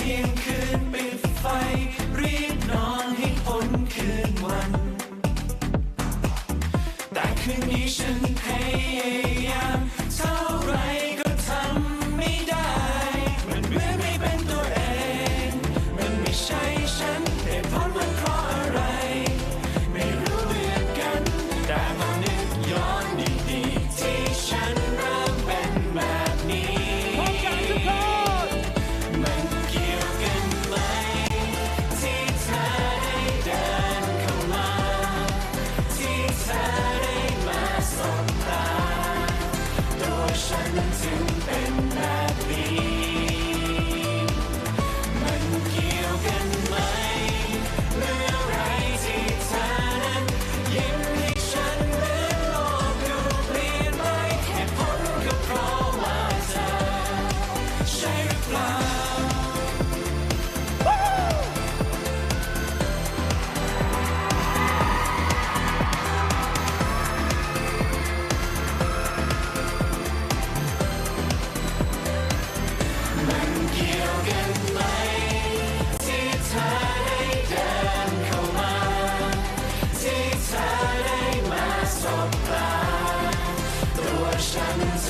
ที่ยงคืนปิดไฟ รีบนอนให้พ้นคืนวัน แต่คืนนี้ฉันพยายามเท่าไร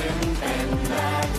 Jason and Matt.